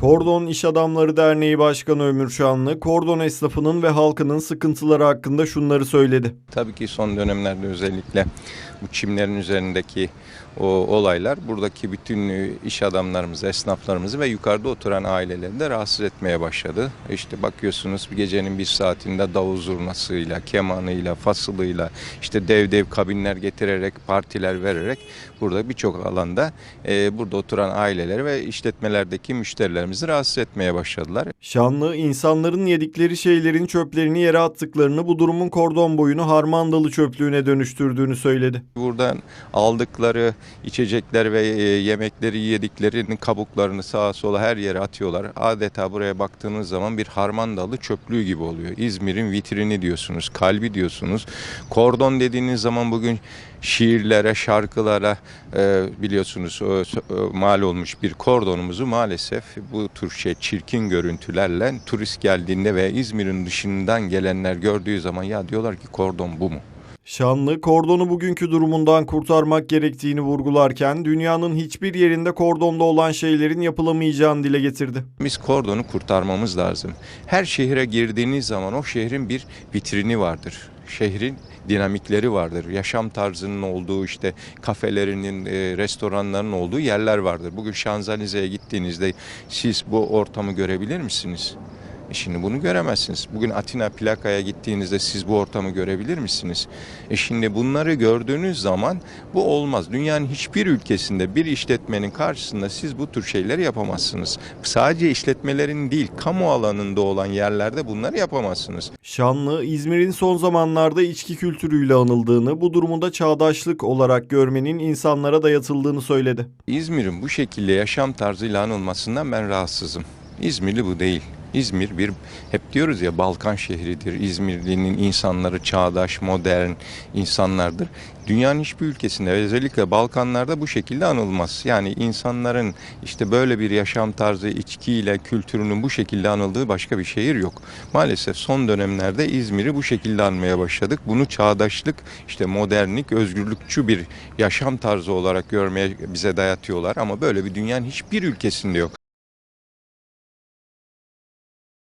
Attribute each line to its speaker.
Speaker 1: Kordon İş Adamları Derneği Başkanı Ömür Şanlı, kordon esnafının ve halkının sıkıntıları hakkında şunları söyledi.
Speaker 2: Tabii ki son dönemlerde özellikle bu çimlerin üzerindeki o olaylar buradaki bütün iş adamlarımızı, esnaflarımızı ve yukarıda oturan aileleri de rahatsız etmeye başladı. İşte bakıyorsunuz bir gecenin bir saatinde davul zurnasıyla, kemanıyla, fasılıyla, işte dev dev kabinler getirerek, partiler vererek burada birçok alanda e, burada oturan aileleri ve işletmelerdeki müşterilerimizi rahatsız etmeye başladılar.
Speaker 1: Şanlı, insanların yedikleri şeylerin çöplerini yere attıklarını bu durumun kordon boyunu harmandalı çöplüğüne dönüştürdüğünü söyledi.
Speaker 2: Buradan aldıkları içecekler ve e, yemekleri yediklerinin kabuklarını sağa sola her yere atıyorlar. Adeta buraya baktığınız zaman bir harmandalı çöplüğü gibi oluyor. İzmir'in vitrini diyorsunuz, kalbi diyorsunuz. Kordon dediğiniz zaman bugün şiirlere, şarkılara e, biliyorsunuz e, e, mal olmuş bir kordonumuzu maalesef bu tür şey çirkin görüntülerle turist geldiğinde ve İzmir'in dışından gelenler gördüğü zaman ya diyorlar ki kordon bu mu?
Speaker 1: Şanlı, kordonu bugünkü durumundan kurtarmak gerektiğini vurgularken dünyanın hiçbir yerinde kordonda olan şeylerin yapılamayacağını dile getirdi.
Speaker 2: Biz kordonu kurtarmamız lazım. Her şehire girdiğiniz zaman o şehrin bir vitrini vardır. Şehrin dinamikleri vardır. Yaşam tarzının olduğu işte kafelerinin, e, restoranların olduğu yerler vardır. Bugün Şanzalize'ye gittiğinizde siz bu ortamı görebilir misiniz? E şimdi bunu göremezsiniz. Bugün Atina plakaya gittiğinizde siz bu ortamı görebilir misiniz? E şimdi bunları gördüğünüz zaman bu olmaz. Dünyanın hiçbir ülkesinde bir işletmenin karşısında siz bu tür şeyleri yapamazsınız. Sadece işletmelerin değil, kamu alanında olan yerlerde bunları yapamazsınız.
Speaker 1: Şanlı, İzmir'in son zamanlarda içki kültürüyle anıldığını, bu durumu da çağdaşlık olarak görmenin insanlara dayatıldığını söyledi.
Speaker 2: İzmir'in bu şekilde yaşam tarzıyla anılmasından ben rahatsızım. İzmirli bu değil. İzmir bir hep diyoruz ya Balkan şehridir. İzmirli'nin insanları çağdaş, modern insanlardır. Dünyanın hiçbir ülkesinde özellikle Balkanlarda bu şekilde anılmaz. Yani insanların işte böyle bir yaşam tarzı, içkiyle, kültürünün bu şekilde anıldığı başka bir şehir yok. Maalesef son dönemlerde İzmir'i bu şekilde anmaya başladık. Bunu çağdaşlık, işte modernlik, özgürlükçü bir yaşam tarzı olarak görmeye bize dayatıyorlar ama böyle bir dünyanın hiçbir ülkesinde yok.